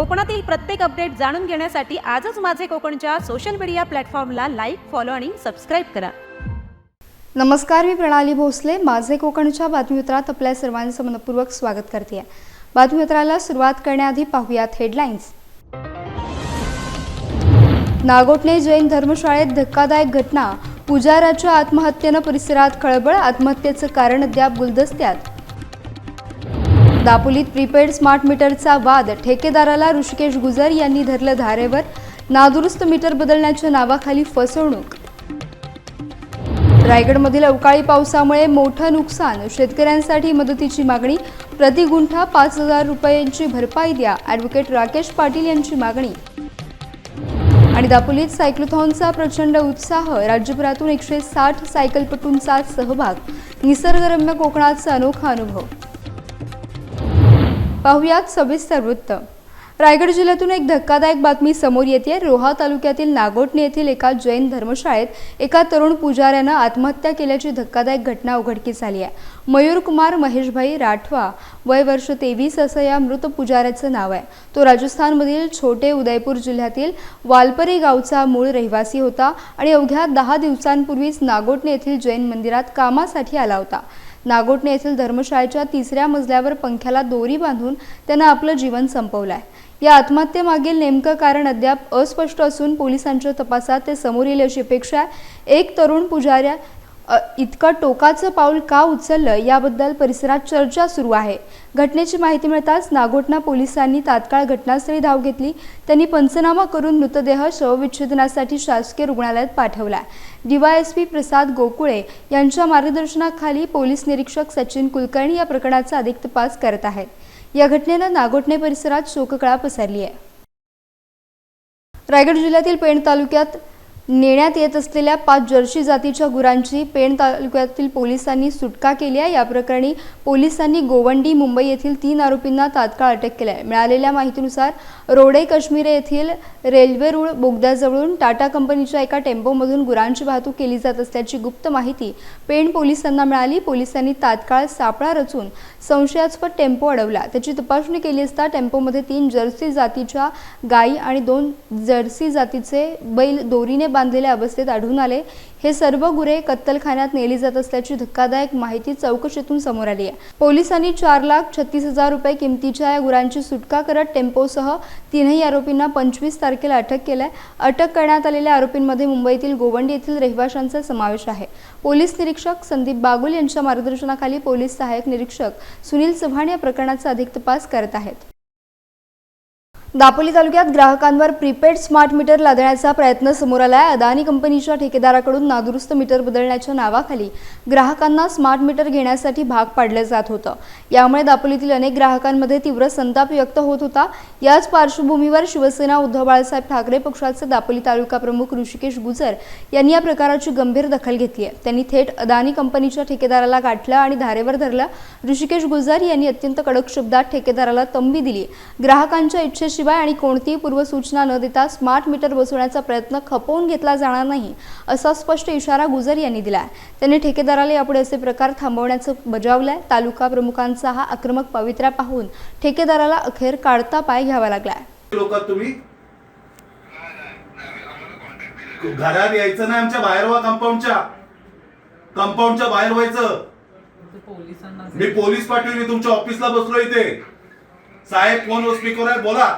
कोकणातील प्रत्येक अपडेट जाणून घेण्यासाठी आजच माझे कोकणच्या सोशल मीडिया प्लॅटफॉर्मला लाईक फॉलो आणि सबस्क्राईब करा. नमस्कार मी प्रणाली भोसले. माझे कोकणच्या बातमीपत्रात आपल्या सर्वांचं मनपूर्वक स्वागत करते. बातमीपत्राला सुरुवात करण्याआधी पाहूयात हेडलाईन्स नागोटणे जैन धर्मशाळेत धक्कादायक घटना. पुजाराच्या आत्महत्येनं परिसरात खळबळ. आत्महत्येचं कारण अद्याप गुलदस्त्यात. दापोलीत प्रीपेड स्मार्ट मीटरचा वाद ठेकेदाराला ऋषिकेश गुजर यांनी धरलं धारेवर. नादुरुस्त मीटर बदलण्याच्या नावाखाली फसवणूक. रायगडमधील अवकाळी पावसामुळे मोठं नुकसान. शेतकऱ्यांसाठी मदतीची मागणी. प्रति गुंठा पाच हजार रुपयांची भरपाई द्या. ॲडव्होकेट राकेश पाटील यांची मागणी. आणि दापोलीत सायक्लोथॉनचा प्रचंड उत्साह. राज्यभरातून एकशे साठ सायकलपटूंचा सहभाग. निसर्गरम्य कोकणाचा अनोखा अनुभव. पाहुयात सविस्तर वृत्त. रायगड जिल्ह्यातून एक धक्कादायक बातमी समोर येते रोहा तालुक्यातील नागोटणे येथील एका जैन धर्मशाळेत एका तरुण पुजाऱ्यानं आत्महत्या केल्याची धक्कादायक घटना उघडकीस आली आहे. मयूर कुमार महेशभाई राठवा वय वर्ष तेवीस असं या मृत पुजाऱ्याचं नाव आहे. तो राजस्थानमधील छोटे उदयपूर जिल्ह्यातील वालपरी गावचा मूळ रहिवासी होता आणि अवघ्या दहा दिवसांपूर्वीच नागोटणे येथील जैन मंदिरात कामासाठी आला होता. नागोटणे येथील धर्मशाळेच्या तिसऱ्या मजल्यावर पंख्याला दोरी बांधून त्यानं आपलं जीवन संपवलं आहे या आत्महत्येमागील नेमकं कारण अद्याप अस्पष्ट असून पोलिसांच्या तपासात ते समोर येईल अशी अपेक्षा आहे. एक तरुण पुजाऱ्या इतकं टोकाचं पाऊल का उचललं याबद्दल परिसरात चर्चा सुरू आहे. घटनेची माहिती मिळताच नागोटणा पोलिसांनी तात्काळ घटनास्थळी धाव घेतली. त्यांनी पंचनामा करून मृतदेह शवविच्छेदनासाठी शासकीय रुग्णालयात पाठवला. डीवायएसपी प्रसाद गोकुळे यांच्या मार्गदर्शनाखाली पोलीस निरीक्षक सचिन कुलकर्णी या प्रकरणाचा अधिक तपास करत आहेत. या घटनेनं नागोटणे परिसरात शोककळा पसरली आहे. रायगड जिल्ह्यातील पेण तालुक्यात नेण्यात येत असलेल्या पाच जर्सी जातीच्या गुरांची पेण तालुक्यातील पोलिसांनी सुटका केली आहे. या प्रकरणी पोलिसांनी गोवंडी मुंबई येथील तीन आरोपींना तात्काळ अटक केली आहे. मिळालेल्या माहितीनुसार रोडे काश्मीरे येथील रेल्वे रुळ बोगद्याजवळून टाटा कंपनीच्या एका टेम्पोमधून गुरांची वाहतूक केली जात असल्याची गुप्त माहिती पेण पोलिसांना मिळाली. पोलिसांनी तात्काळ सापळा रचून संशयास्पद टेम्पो अडवला. त्याची तपासणी केली असता टेम्पोमध्ये तीन जर्सी जातीच्या गायी आणि दोन जर्सी जातीचे बैल दोरीने बांधलेल्या अवस्थेत आढळून आले. हे सर्व गुरे कत्तलखान्यात नेली जात असल्याची धक्कादायक माहिती चौकशीतून समोर आली आहे. पोलिसांनी चार लाख छत्तीस हजार रुपये किमतीच्या या गुरांची सुटका करत टेम्पोसह तीनही आरोपींना पंचवीस तारखेला अटक केलंय. अटक करण्यात आलेल्या आरोपींमध्ये मुंबईतील गोवंडी येथील रहिवाशांचा समावेश आहे. पोलीस निरीक्षक संदीप बागुल यांच्या मार्गदर्शनाखाली पोलीस सहाय्यक निरीक्षक सुनील चव्हाण या प्रकरणाचा अधिक तपास करत आहेत. दापोली तालुक्यात ग्राहकांवर प्रीपेड स्मार्ट मीटर लादण्याचा प्रयत्न समोर आला आहे अदानी कंपनीच्या ठेकेदाराकडून नादुरुस्त मीटर बदलण्याच्या नावाखाली ग्राहकांना स्मार्ट मीटर घेण्यासाठी भाग पाडलं जात होतं. यामुळे दापोलीतील अनेक ग्राहकांमध्ये तीव्र संताप व्यक्त होत होता. याच पार्श्वभूमीवर शिवसेना उद्धव बाळासाहेब ठाकरे पक्षाचे दापोली तालुका प्रमुख ऋषिकेश गुजर यांनी या प्रकाराची गंभीर दखल घेतली आहे. त्यांनी थेट अदानी कंपनीच्या ठेकेदाराला गाठलं आणि धारेवर धरलं. ऋषिकेश गुजर यांनी अत्यंत कडक शब्दात ठेकेदाराला तंबी दिली. ग्राहकांच्या शिवाय आणि कोणतीही पूर्वसूचना न देता स्मार्ट मीटर बसवण्याचा प्रयत्न खपवून घेतला जाणार नाही असा स्पष्ट इशारा गुजर यांनी दिला त्यांनी ठेकेदाराला यापुढे असे प्रकार थांबवण्याचं बजावलंय. तालुका प्रमुखांचा हा आक्रमक पवित्रा पाहून ठेकेदाराला अखेर काढता पाय घ्यावा लागलाय. लोक तुम्ही? घरात यायचं नाही आमच्या बाहेर व्हा कंपाऊंडच्या. कंपाऊंडच्या बाहेर व्हायचं. मी पोलीस पाठवली तुमच्या ऑफिसला बसलो इथे. साहेब फोन स्पीकर आहे बोला.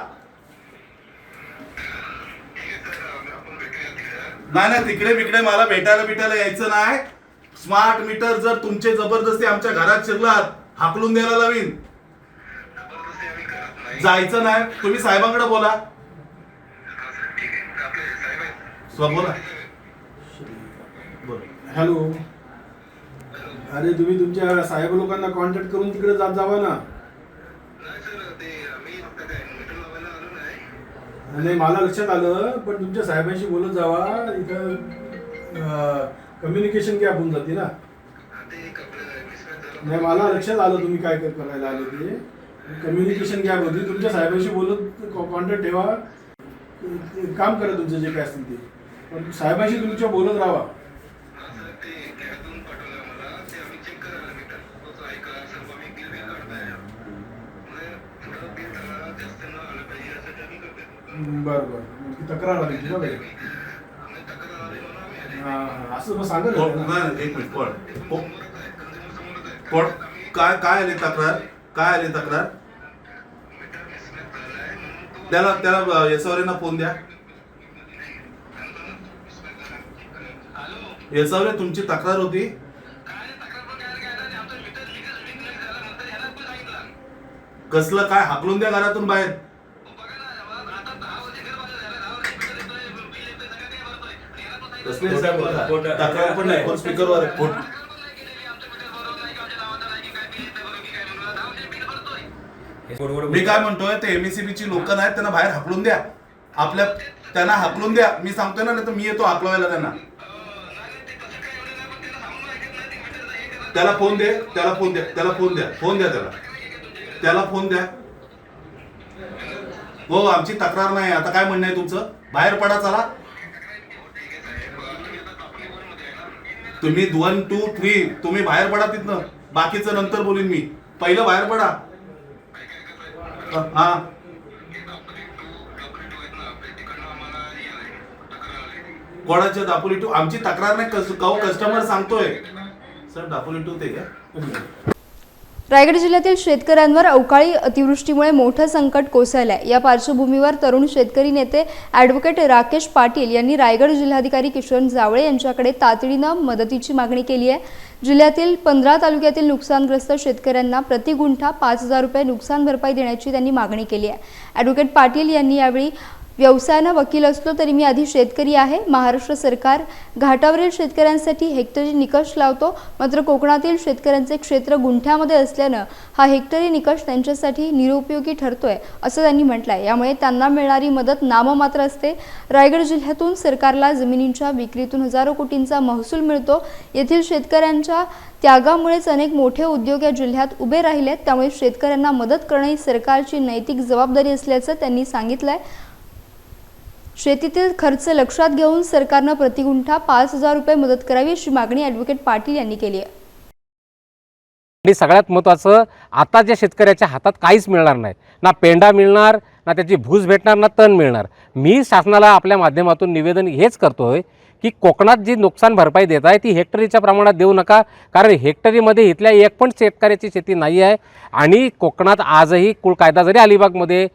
नाही नाही तिकडे बिकडे मला भेटायला बिटायला यायचं नाही. स्मार्ट मीटर जर तुमचे जबरदस्ती आमच्या घरात शिरलात हाकलून द्यायला लावीन. जायचं नाही. तुम्ही साहेबांकडे बोला. स्व बोला. बोला. हॅलो. अरे तुम्ही तुमच्या साहेब लोकांना कॉन्टॅक्ट करून तिकडे जात जावा ना. नाही मला लक्षात आलं पण तुमच्या साहेबांशी बोलत जावा इथं कम्युनिकेशन गॅप होऊन जाते ना. नाही मला लक्षात आलं तुम्ही काय करायला आले ते. कम्युनिकेशन गॅप होती. तुमच्या साहेबांशी बोलत कॉन्टॅक्ट ठेवा. काम करा तुमचं जे काय असतील ते. पण साहेबांशी तुमच्या बोलत राहा. बरं बरं. ती तक्रार आली तुला काही हां हां. असं मग सांगत कोण- होते ना. नाही, एक मिनिट कोण को- कोण काय काय आली तक्रार? काय आली तक्रार? त्याला त्याला येसावरेंना फोन द्या. येसावरे तुमची तक्रार होती? कसलं काय हाकलून द्या घरातून बाहेर. तक्रार पण नाही स्पीकरवर आहे. फोन- मी काय म्हणतोय ते एमएससीबी ची लोक नाहीत त्यांना बाहेर हाकलून द्या. आपल्या त्यांना हाकलून द्या. मी सांगतोय ना नाही तर मी येतो हाकलवायला त्यांना. त्याला फोन दे त्याला फोन द्या त्याला फोन द्या फोन द्या त्याला. त्याला फोन द्या. हो आमची तक्रार नाही आता काय म्हणणं आहे तुमचं? बाहेर पडा चला. तुम्ही वन टू थ्री तुम्ही बाहेर पडा तिथनं. बाकीचं नंतर बोलीन मी. पहिलं बाहेर पडा. हा. कोणाच्या दापोली टू आमची तक्रार नाही कस- काऊ कस्टमर सांगतोय. सर दापोली टू ते का रायगड जिल्ह्यातील शेतकऱ्यांवर अवकाळी अतिवृष्टीमुळे मोठं संकट कोसळलं आहे या पार्श्वभूमीवर तरुण शेतकरी नेते ॲडव्होकेट राकेश पाटील यांनी रायगड जिल्हाधिकारी किशोर जावळे यांच्याकडे तातडीनं मदतीची मागणी केली आहे. जिल्ह्यातील पंधरा तालुक्यातील नुकसानग्रस्त शेतकऱ्यांना प्रति गुंठा पाच हजार रुपये नुकसान भरपाई देण्याची त्यांनी मागणी केली आहे. ॲडव्होकेट पाटील यांनी यावेळी व्यवसायानं वकील असलो तरी मी आधी शेतकरी आहे. महाराष्ट्र सरकार घाटावरील शेतकऱ्यांसाठी हेक्टरी निकष लावतो. मात्र कोकणातील शेतकऱ्यांचे क्षेत्र गुंठ्यामध्ये असल्यानं हा हेक्टरी निकष त्यांच्यासाठी निरुपयोगी ठरतोय असं त्यांनी म्हटलंय. यामुळे त्यांना मिळणारी मदत नाममात्र असते. रायगड जिल्ह्यातून सरकारला जमिनींच्या विक्रीतून हजारो कोटींचा महसूल मिळतो. येथील शेतकऱ्यांच्या त्यागामुळेच अनेक मोठे उद्योग या जिल्ह्यात उभे राहिलेत त्यामुळे शेतकऱ्यांना मदत करणे ही सरकारची नैतिक जबाबदारी असल्याचं त्यांनी सांगितलंय. शेतीतील खर्च लक्षात घेऊन सरकारनं प्रतिगुंठा पाच हजार रुपये मदत करावी अशी मागणी ॲडव्होकेट पाटील यांनी केली आहे. आणि सगळ्यात महत्त्वाचं आताच्या शेतकऱ्याच्या हातात काहीच मिळणार नाही. ना पेंडा मिळणार ना त्याची भूस भेटणार ना तण मिळणार. मी शासनाला आपल्या माध्यमातून निवेदन हेच करतो आहे की कोकणात जी नुकसान भरपाई देत आहे ती हेक्टरीच्या प्रमाणात देऊ नका. कारण हेक्टरीमध्ये इथल्या एक पण शेतकऱ्याची शेती नाही आहे. आणि कोकणात आजही कुळ कायदा जरी अलिबागमध्ये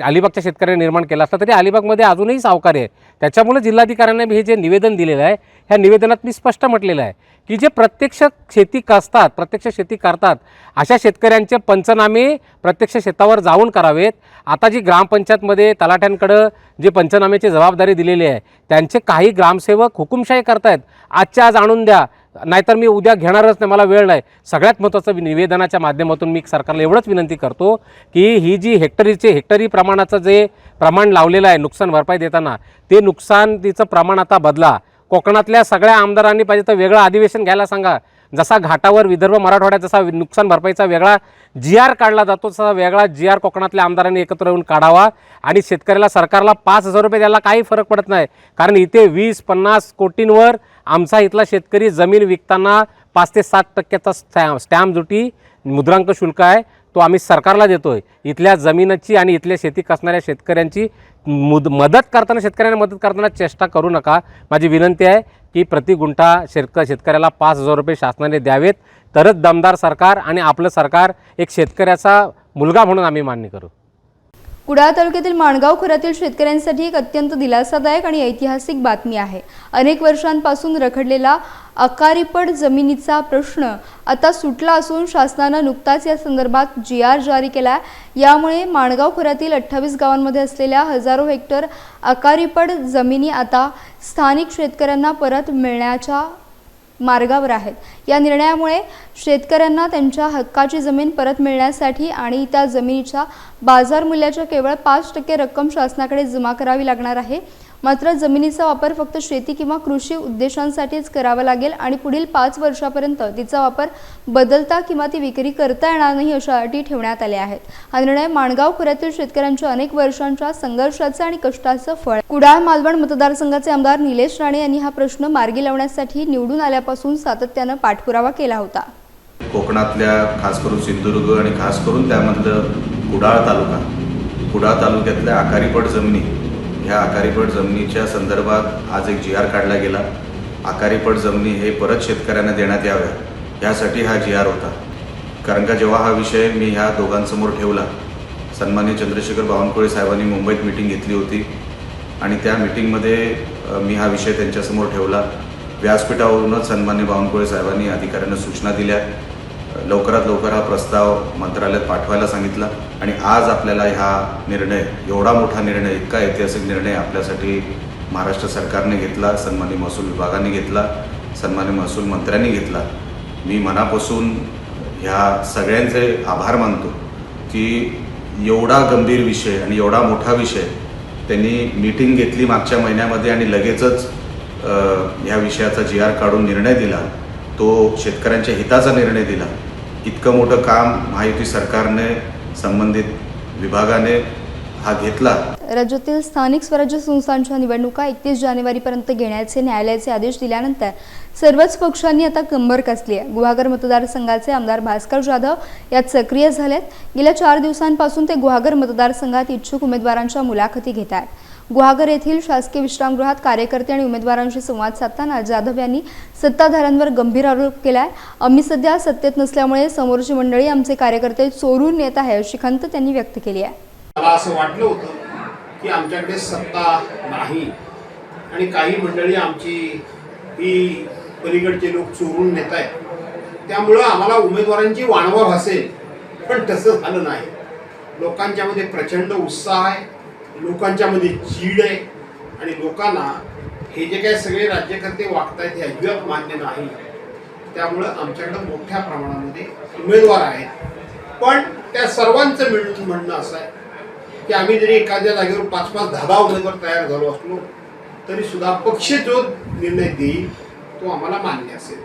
अलिबागच्या शेतकऱ्यांनी निर्माण केला असला तरी अलिबागमध्ये अजूनही सावकार आहे. त्याच्यामुळे जिल्हाधिकाऱ्यांना मी हे जे निवेदन दिलेलं आहे ह्या निवेदनात मी स्पष्ट म्हटलेलं आहे की जे प्रत्यक्ष शेती कसतात प्रत्यक्ष शेती करतात अशा शेतकऱ्यांचे पंचनामे प्रत्यक्ष शेतावर जाऊन करावेत. आता जी ग्रामपंचायतमध्ये तलाठ्यांकडं जे पंचनाम्याची जबाबदारी दिलेली आहे त्यांचे काही ग्रामसेवक हुकुमशाही करतायत. आजच्या आज आणून द्या नाहीतर मी उद्या घेणारच नाही मला वेळ नाही. सगळ्यात महत्त्वाचं निवेदनाच्या माध्यमातून मी सरकारला एवढंच विनंती करतो की ही जी हेक्टरीचे हेक्टरी प्रमाणाचं जे प्रमाण लावलेलं आहे नुकसान भरपाई देताना ते नुकसान तिचं प्रमाण आता बदला. कोकणातल्या सगळ्या आमदारांनी पाहिजे तर वेगळं अधिवेशन घ्यायला सांगा. जसा घाटावर विदर्भ मराठवाड्यात जसा नुकसान भरपाईचा वेगळा जी आर काढला जातो तसा वेगळा जी आर कोकणातल्या आमदारांनी एकत्र येऊन काढावा आणि शेतकऱ्याला सरकारला पाच हजार रुपये द्यायला काही फरक पडत नाही. कारण इथे वीस पन्नास कोटींवर आमचा इथला शेतकरी जमीन विकताना पाच ते सात टक्क्याचा स्टॅ स्टॅम्प ड्युटी मुद्रांक शुल्क आहे. तो आम्ही सरकारला देतो आहे इथल्या जमिनीची आणि इथल्या शेती कसणाऱ्या शेतकऱ्यांची मुद मदत करताना शेतकऱ्यांना मदत करताना चेष्टा करू नका. माझी विनंती आहे की प्रति गुंठा शेतक शेतकऱ्याला पाच हजार रुपये शासनाने द्यावेत. तरच दमदार सरकार आणि आपलं सरकार एक शेतकऱ्याचा मुलगा म्हणून आम्ही मान्य करू. कुडाळ तालुक्यातील माणगाव खोऱ्यातील शेतकऱ्यांसाठी एक अत्यंत दिलासादायक आणि ऐतिहासिक बातमी आहे. अनेक वर्षांपासून रखडलेला अकारीपड जमिनीचा प्रश्न आता सुटला असून शासनानं नुकताच या संदर्भात जी आर जारी केला यामुळे माणगाव खोऱ्यातील अठ्ठावीस गावांमध्ये असलेल्या हजारो हेक्टर अकारीपड जमिनी आता स्थानिक शेतकऱ्यांना परत मिळण्याच्या मार्गावर आहेत. या निर्णयामुळे शेतकऱ्यांना त्यांच्या हक्काची जमीन परत मिळण्यासाठी आणि त्या जमिनीच्या बाजार मूल्याच्या केवळ पाच टक्के रक्कम शासनाकडे जमा करावी लागणार आहे. मात्र जमिनीचा वापर फक्त शेती किंवा कृषी उद्देशांसाठीच करावा लागेल आणि पुढील पाच वर्षापर्यंत तिचा वापर बदलता किंवा ती विक्री करता येणार नाही अशा अटी ठेवण्यात आल्या आहेत. हा निर्णय माणगाव खोऱ्यातील शेतकऱ्यांच्या अनेक वर्षांच्या संघर्षाचं आणि कष्टाचं फळ. कुडाळ मालवण मतदारसंघाचे आमदार निलेश राणे यांनी हा प्रश्न मार्गी लावण्यासाठी निवडून आल्यापासून सातत्यानं पाठपुरावा केला होता. कोकणातल्या खास करून सिंधुदुर्ग आणि खास करून त्यामधलं कुडाळ तालुका. कुडाळ तालुक्यातल्या आकारीपट जमिनी ह्या आकारीपट जमिनीच्या संदर्भात आज एक जी आर काढला गेला. आकारीपट जमिनी हे परत शेतकऱ्यांना देण्यात याव्या. ह्यासाठी हा जी आर होता. कारण का जेव्हा हा विषय मी ह्या दोघांसमोर ठेवला सन्मान्य चंद्रशेखर बावनकुळे साहेबांनी मुंबईत मिटिंग घेतली होती. आणि त्या मिटिंगमध्ये मी हा विषय त्यांच्यासमोर ठेवला. व्यासपीठावरूनच सन्मान्य बावनकुळे साहेबांनी अधिकाऱ्यांना सूचना दिल्या. लवकरात लवकर हा प्रस्ताव मंत्रालयात पाठवायला सांगितला. आणि आज आपल्याला हा निर्णय एवढा मोठा निर्णय इतका ऐतिहासिक निर्णय आपल्यासाठी महाराष्ट्र सरकारने घेतला सन्मान्य महसूल विभागाने घेतला सन्मान्य महसूल मंत्र्यांनी घेतला. मी मनापासून ह्या सगळ्यांचे आभार मानतो की एवढा गंभीर विषय आणि एवढा मोठा विषय त्यांनी मीटिंग घेतली मागच्या महिन्यामध्ये आणि लगेचच ह्या विषयाचा जी आर काढून निर्णय दिला तो शेतकऱ्यांच्या हिताचा निर्णय दिला. इतकं मोठं काम महायुती सरकारने संबंधित विभागाने हा घेतला. राज्यातील स्थानिक स्वराज्य संस्थांच्या निवडणुका एकतीस जानेवारीपर्यंत घेण्याचे न्यायालयाचे आदेश दिल्यानंतर सर्वच पक्षांनी आता कंबर कसली आहे गुहागर मतदारसंघाचे आमदार भास्कर जाधव यात सक्रिय झालेत. गेल्या चार दिवसांपासून ते गुहागर मतदारसंघात इच्छुक उमेदवारांच्या मुलाखती घेत आहेत गुहागर येथील शासकीय विश्रामगृहात कार्यकर्ते आणि उमेदवारांशी संवाद साधताना जाधव यांनी सत्ताधाऱ्यांवर गंभीर आरोप केलाय. आम्ही सध्या सत्तेत नसल्यामुळे समोरची मंडळी आमचे कार्यकर्ते चोरून नेत आहे अशी खंत त्यांनी व्यक्त केली आहे. मला असं वाटलं होतं की आमच्याकडे सत्ता नाही आणि काही मंडळी आमची ही पलीकडचे लोक चोरून नेत आहेत. त्यामुळं आम्हाला उमेदवारांची वाणवा भासेल पण तसं झालं नाही. लोकांच्यामध्ये प्रचंड उत्साह आहे. लोकांच्यामध्ये चीड आहे आणि लोकांना हे जे काही सगळे राज्यकर्ते वागतायत हे अजिबात मान्य नाही. त्यामुळं आमच्याकडं मोठ्या प्रमाणामध्ये उमेदवार आहेत. पण त्या सर्वांचं मिळून म्हणणं असं आहे की आम्ही जरी एखाद्या जागेवर पाच पाच दहा दहा उमेदवार तयार झालो असलो तरी सुद्धा पक्ष जो निर्णय देईल तो आम्हाला मान्य असेल.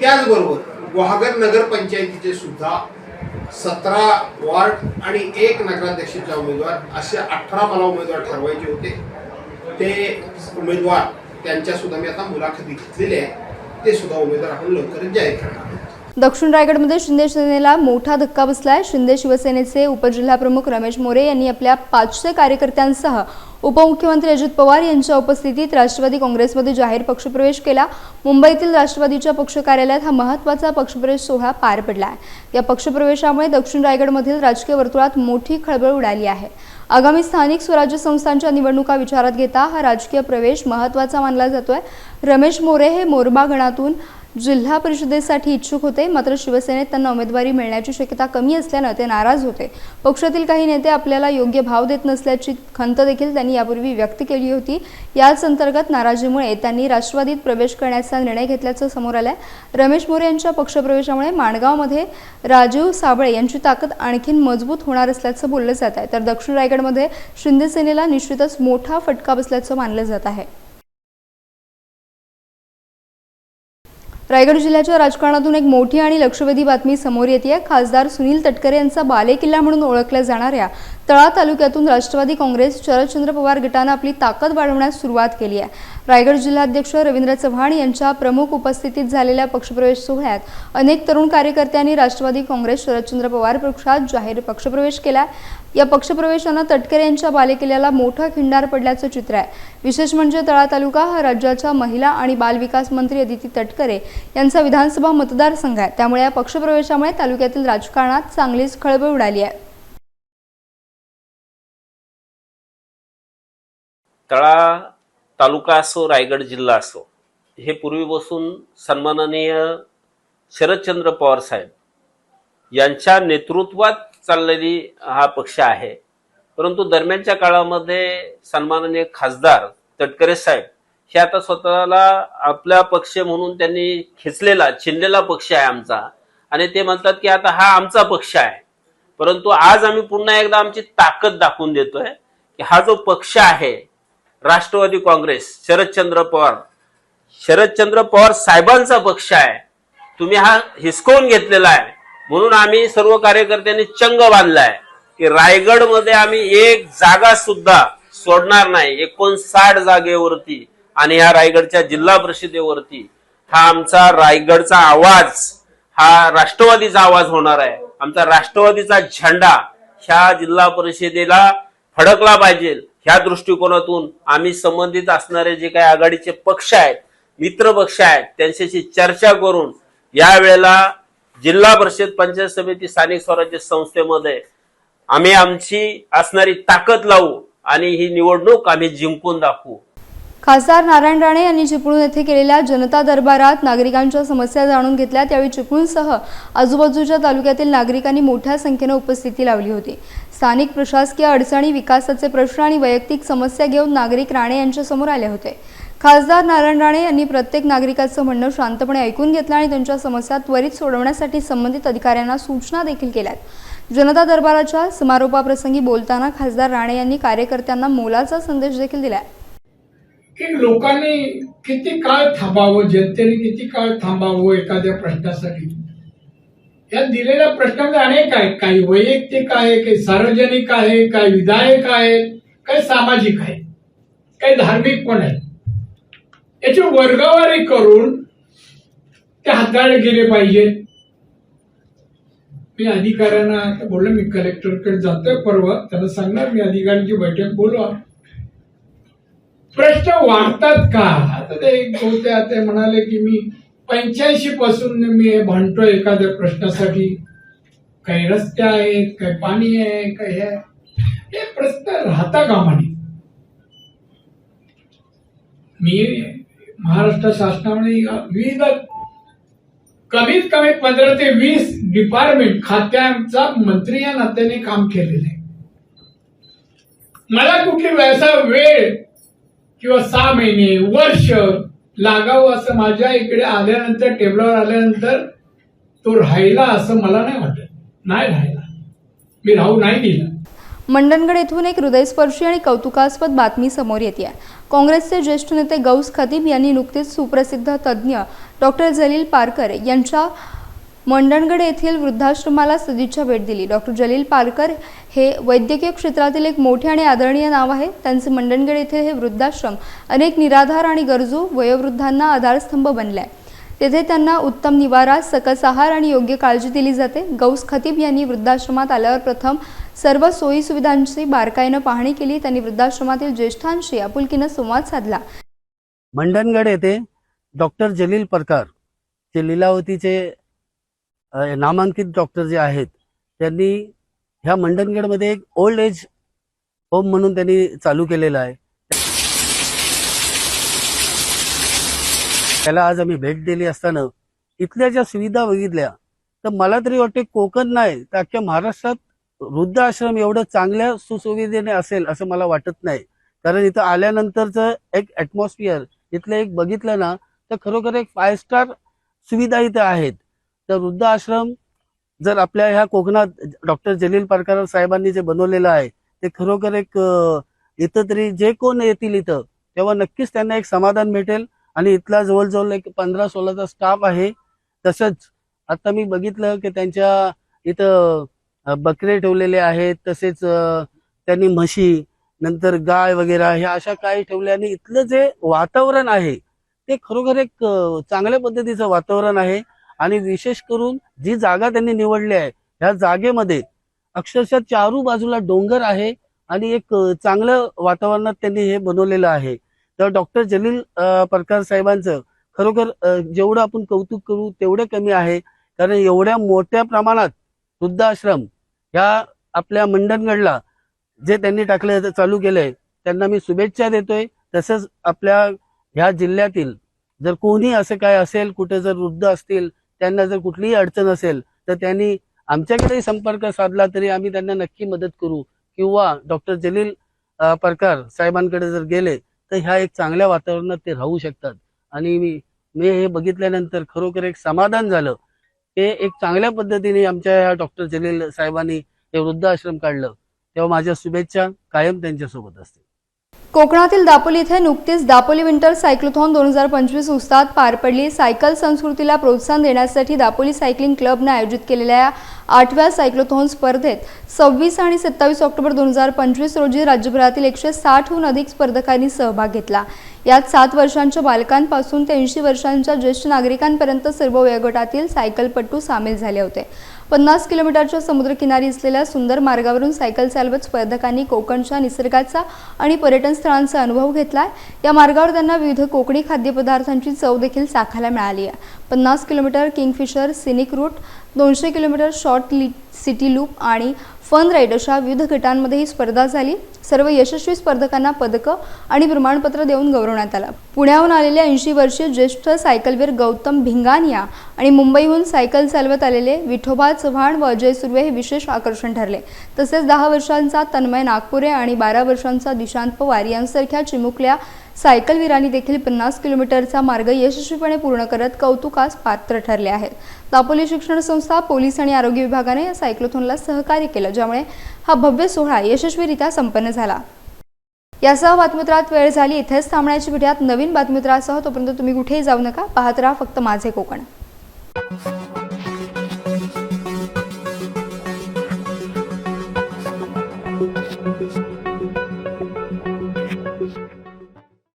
त्याचबरोबर गुहागर नगरपंचायतीचे सुद्धा सतरा वॉर्ड आणि एक नगराध्यक्षाचा उमेदवार असे अठरा मला उमेदवार ठरवायचे होते. ते उमेदवार त्यांच्यासुद्धा मी आता मुलाखती घेतलेल्या आहे ते सुद्धा उमेदवार आपण लवकरच जाहीर करणार दक्षिण रायगडमध्ये शिंदे सेनेला मोठा धक्का बसलाय. शिंदे शिवसेनेचे उपजिल्हाप्रमुख रमेश मोरे यांनी आपल्या पाचशे कार्यकर्त्यांसह उपमुख्यमंत्री अजित पवार यांच्या उपस्थितीत राष्ट्रवादी काँग्रेसमध्ये जाहीर पक्षप्रवेश केला. मुंबईतील राष्ट्रवादीच्या पक्ष कार्यालयात हा महत्त्वाचा पक्षप्रवेश सोहळा पार पडला आहे या पक्षप्रवेशामुळे दक्षिण रायगडमधील राजकीय वर्तुळात मोठी खळबळ उडाली आहे. आगामी स्थानिक स्वराज्य संस्थांच्या निवडणुका विचारात घेता हा राजकीय प्रवेश महत्त्वाचा मानला जातोय. रमेश मोरे हे मोरबा गणातून जिल्हा परिषदेसाठी इच्छुक होते मात्र शिवसेनेत त्यांना उमेदवारी मिळण्याची शक्यता कमी असल्यानं ते नाराज होते. पक्षातील काही नेते आपल्याला योग्य भाव देत नसल्याची खंत देखील त्यांनी यापूर्वी व्यक्त केली होती. याच अंतर्गत नाराजीमुळे त्यांनी राष्ट्रवादीत प्रवेश करण्याचा निर्णय घेतल्याचं समोर आलंय. रमेश मोरे यांच्या पक्षप्रवेशामुळे माणगावमध्ये राजीव साबळे यांची ताकद आणखीन मजबूत होणार असल्याचं बोललं जात आहे. तर दक्षिण रायगडमध्ये शिंदे सेनेला निश्चितच मोठा फटका बसल्याचं मानलं जात आहे. रायगड जिल्ह्याच्या राजकारणातून एक मोठी आणि लक्षवेधी बातमी समोर येते आहे खासदार सुनील तटकरे यांचा बालेकिल्ला म्हणून ओळखल्या जाणाऱ्या तळा तालुक्यातून राष्ट्रवादी काँग्रेस शरदचंद्र पवार गटानं आपली ताकद वाढवण्यास सुरुवात केली आहे. रायगड जिल्हाध्यक्ष रवींद्र चव्हाण यांच्या प्रमुख उपस्थितीत झालेल्या पक्षप्रवेश सोहळ्यात अनेक तरुण कार्यकर्त्यांनी राष्ट्रवादी काँग्रेस शरदचंद्र पवार पक्षात जाहीर पक्षप्रवेश केला या पक्षप्रवेशानं तटकरे यांच्या बालेकिल्ल्याला मोठा खिंडार पडल्याचं चित्र आहे. विशेष म्हणजे तळा तालुका हा राज्याच्या महिला आणि बालविकास मंत्री अदिती तटकरे यांचा विधानसभा मतदारसंघ आहे. त्यामुळे या पक्षप्रवेशामुळे तालुक्यातील राजकारणात चांगलीच खळबळ उडाली आहे. तळा तालुका असो रायगड जिल्हा असो हे पूर्वीपासून सन्माननीय शरदचंद्र पवार साहेब यांच्या नेतृत्वात चाललेली हा पक्ष आहे. परंतु दरम्यानच्या काळामध्ये सन्माननीय खासदार तटकरे साहेब हे आता स्वतःला आपला पक्ष म्हणून त्यांनी खेचलेला चिनलेला पक्ष आहे आमचा. आणि ते म्हणतात की आता हा आमचा पक्ष आहे. परंतु आज आम्ही पुन्हा एकदा आमची ताकद दाखवून देतोय की हा जो पक्ष आहे राष्ट्रवादी काँग्रेस शरदचंद्र पवार शरदचंद्र पवार साहेबांचा पक्ष आहे. तुम्ही हा हिसकवून घेतलेला आहे. म्हणून आम्ही सर्व कार्यकर्त्यांनी चंग बांधलाय की रायगडमध्ये आम्ही एक जागा सुद्धा सोडणार नाही एकोणसाठ जागेवरती आणि ह्या रायगडच्या जिल्हा परिषदेवरती. हा आमचा रायगडचा आवाज हा राष्ट्रवादीचा आवाज होणार आहे. आमचा राष्ट्रवादीचा झेंडा ह्या जिल्हा परिषदेला फडकला पाहिजे. ह्या दृष्टिकोनातून आम्ही संबंधित असणारे जे काही आघाडीचे पक्ष आहेत मित्र पक्ष आहेत त्यांच्याशी चर्चा करून यावेळेला जिल्हा परिषद पंचायत समिती स्थानिक स्वराज्य संस्थेमध्ये आम्ही आमची असणारी ताकद लावू आणि ही निवडणूक आम्ही जिंकून दाखवू. खासदार नारायण राणे यांनी चिपळूण येथे केलेल्या जनता दरबारात नागरिकांच्या समस्या जाणून घेतल्या. त्यावेळी चिपळूणसह आजूबाजूच्या तालुक्यातील नागरिकांनी मोठ्या संख्येनं उपस्थिती लावली होती. स्थानिक प्रशासकीय अडचणी विकासाचे प्रश्न आणि वैयक्तिक समस्या घेऊन नागरिक राणे यांच्यासमोर आले होते. खासदार नारायण राणे यांनी प्रत्येक नागरिकाचं म्हणणं शांतपणे ऐकून घेतलं आणि त्यांच्या समस्या त्वरित सोडवण्यासाठी संबंधित अधिकाऱ्यांना सूचना देखील केल्यात. जनता दरबाराच्या समारोपाप्रसंगी बोलताना खासदार राणे यांनी कार्यकर्त्यांना मोलाचा संदेश देखील दिला की लोकांनी किती काळ थांबावं जनतेने किती काळ थांबावं एखाद्या प्रश्नासाठी? या दिलेल्या प्रश्नामध्ये अनेक आहेत. काही वैयक्तिक आहे काही सार्वजनिक आहे काही विधायक आहे काही सामाजिक आहे काही धार्मिक पण आहे याची वर्गवारी करून ते हाताळले गेले पाहिजेत मी अधिकाऱ्यांना बोललो मी कलेक्टरकडे जातोय परवा. त्यांना सांगणार मी अधिकाऱ्यांची बैठक बोलवा. प्रश्न वाढतात का? आता ते एक होते ते म्हणाले की मी पंच्याऐंशी पासून मी हे भांडतोय एखाद्या प्रश्नासाठी. काही रस्ते आहेत काही पाणी आहे काही हे आहे. हे प्रश्न राहता का म्हणे मी महाराष्ट्र शासनाने विविध कमीत कमी पंधरा ते वीस डिपार्टमेंट खात्यांचा मंत्री या नात्याने काम केलेलं. आहे मला कुठली व्यवसाय वेळ किंवा सहा महिने वर्ष लागावं असं माझ्या इकडे आल्यानंतर टेबलावर आल्यानंतर तो राहिला असं मला नाही वाटत. नाही राहिला. मी राहू नाही दिला. मंडणगड येथून एक हृदयस्पर्शी आणि कौतुकास्पद बातमी समोर येते. आहे काँग्रेसचे ज्येष्ठ नेते गौस खतीब यांनी नुकतेच सुप्रसिद्ध तज्ज्ञ डॉक्टर जलील पारकर यांच्या मंडणगड येथील वृद्धाश्रमाला सदिच्छा भेट दिली. डॉक्टर जलील पारकर हे वैद्यकीय क्षेत्रातील एक मोठे आणि आदरणीय नाव आहे. त्यांचे मंडणगड येथे हे वृद्धाश्रम अनेक निराधार आणि गरजू वयोवृद्धांना आधारस्तंभ बनले आहे. तेथे त्यांना उत्तम निवारा सकस आहार आणि योग्य काळजी दिली जाते. गौस खतीब यांनी वृद्धाश्रमात आल्यावर प्रथम सर्व सोयीसुविधांची बारकाईनं पाहणी केली त्यांनी वृद्धाश्रमातील ज्येष्ठांशी आपुलकीनं संवाद साधला. मंडणगड येथे डॉक्टर जलील परकार जे लीलावतीचे नामांकित डॉक्टर जे आहेत त्यांनी ह्या मंडणगडमध्ये एक ओल्ड एज होम म्हणून त्यांनी चालू केलेलं आहे. त्याला आज आम्ही भेट दिली असताना इथल्या ज्या सुविधा बघितल्या तर मला तरी वाटते कोकण नाही तर अख्ख्या महाराष्ट्रात वृद्धाश्रम एवढं चांगल्या सुसुविधेने असेल असं मला वाटत नाही. कारण इथं आल्यानंतरचं एक ॲटमॉस्फिअर इथलं एक बघितलं ना तर खरोखर एक फाय स्टार सुविधा इथं आहेत. तर वृद्धाश्रम जर आपल्या ह्या कोकणात डॉक्टर जलील पारकर साहेबांनी जे बनवलेलं आहे ते खरोखर एक इथं तरी जे कोण येतील इथं तेव्हा नक्कीच त्यांना एक समाधान भेटेल. आणि इथला जवळजवळ एक पंधरा सोळाचा स्टाफ आहे. तसंच आता मी बघितलं की त्यांच्या इथं बकरे ठेवलेले आहेत तसेच त्यांनी म्हशी नंतर गाय वगैरे ह्या अशा काही ठेवल्याने इथलं जे वातावरण आहे ते खरोखर एक चांगल्या पद्धतीचं वातावरण आहे. आणि विशेष करून जी जागा त्यांनी निवडली आहे ह्या जागेमध्ये अक्षरशः चारू बाजूला डोंगर आहे आणि एक चांगलं वातावरणात त्यांनी हे बनवलेलं आहे. तर डॉक्टर जलील परकार साहेबांचं खरोखर जेवढं आपण कौतुक करू तेवढं कमी आहे. कारण एवढ्या मोठ्या प्रमाणात वृद्धाश्रम ह्या आपल्या मंडणगडला जे त्यांनी टाकलं चालू केलंय त्यांना मी शुभेच्छा देतोय. तसंच आपल्या ह्या जिल्ह्यातील जर कोणी असं काय असेल कुठे जर वृद्ध असतील त्यांना जर कुठलीही अडचण असेल तर त्यांनी आमच्याकडेही संपर्क साधला तरी आम्ही त्यांना नक्की मदत करू. किंवा डॉक्टर जलील परकार साहेबांकडे जर गेले तर ह्या एक चांगल्या वातावरणात ते राहू शकतात. आणि मी मी हे बघितल्यानंतर खरोखर एक समाधान झालं. ते एक चांगल्या पद्धतीने आमच्या डॉक्टर जलील साहेबांनी हे वृद्धाश्रम काढलं. तेव्हा माझ्या शुभेच्छा कायम त्यांच्यासोबत असतील. कोकणातील दापोली इथे नुकतीच दापोली विंटर सायक्लोथॉन दोन हजार पंचवीस उस्ताद पार पडली. सायकल संस्कृतीला प्रोत्साहन देण्यासाठी दापोली सायकलिंग क्लबनं आयोजित केलेल्या आठव्या सायक्लोथॉन स्पर्धेत सव्वीस आणि सत्तावीस ऑक्टोबर दोन हजार पंचवीस रोजी राज्यभरातील एकशे साठहून अधिक स्पर्धकांनी सहभाग घेतला. यात सात वर्षांच्या बालकांपासून ते ऐंशी वर्षांच्या ज्येष्ठ नागरिकांपर्यंत सर्व वयोगटातील सायकलपटू सामील झाले होते. पन्नास किलोमीटरच्या समुद्रकिनारी असलेल्या सुंदर मार्गावरून सायकल चालवत स्पर्धकांनी कोकणच्या निसर्गाचा आणि पर्यटन स्थळांचा अनुभव घेतला या मार्गावर त्यांना विविध कोकणी खाद्यपदार्थांची चव देखील चाखायला मिळाली आहे. पन्नास किलोमीटर किंगफिशर सिनिक रूट दोनशे किलोमीटर शॉर्ट ली सिटी लूप आणि फन राईड अशा विविध गटांमध्ये ही स्पर्धा झाली. सर्व यशस्वी स्पर्धकांना पदकं आणि प्रमाणपत्र देऊन गौरवण्यात आलं. पुण्याहून आलेले ऐंशी वर्षीय ज्येष्ठ सायकलवीर गौतम भिंगानिया आणि मुंबईहून सायकल चालवत आलेले विठोबा चव्हाण व अजय सुर्वे हे विशेष आकर्षण ठरले. तसेच दहा वर्षांचा तन्मय नागपुरे आणि बारा वर्षांचा दिशांत पवार यांसारख्या चिमुकल्या सायकलवीरांनी देखील पन्नास किलोमीटरचा मार्ग यशस्वीपणे पूर्ण करत कौतुकास पात्र ठरले आहेत. दापोली शिक्षण संस्था पोलीस आणि आरोग्य विभागाने या सायक्लोथॉनला सहकार्य केलं ज्यामुळे हा भव्य सोहळा यशस्वीरित्या संपन्न झाला. यासह बातमीत्रात वेळ झाली. इथेच थांबण्याची पिढ्यात नवीन बातमीत्रासह तोपर्यंत तुम्ही कुठेही जाऊ नका. पाहत राहा फक्त माझे कोकण.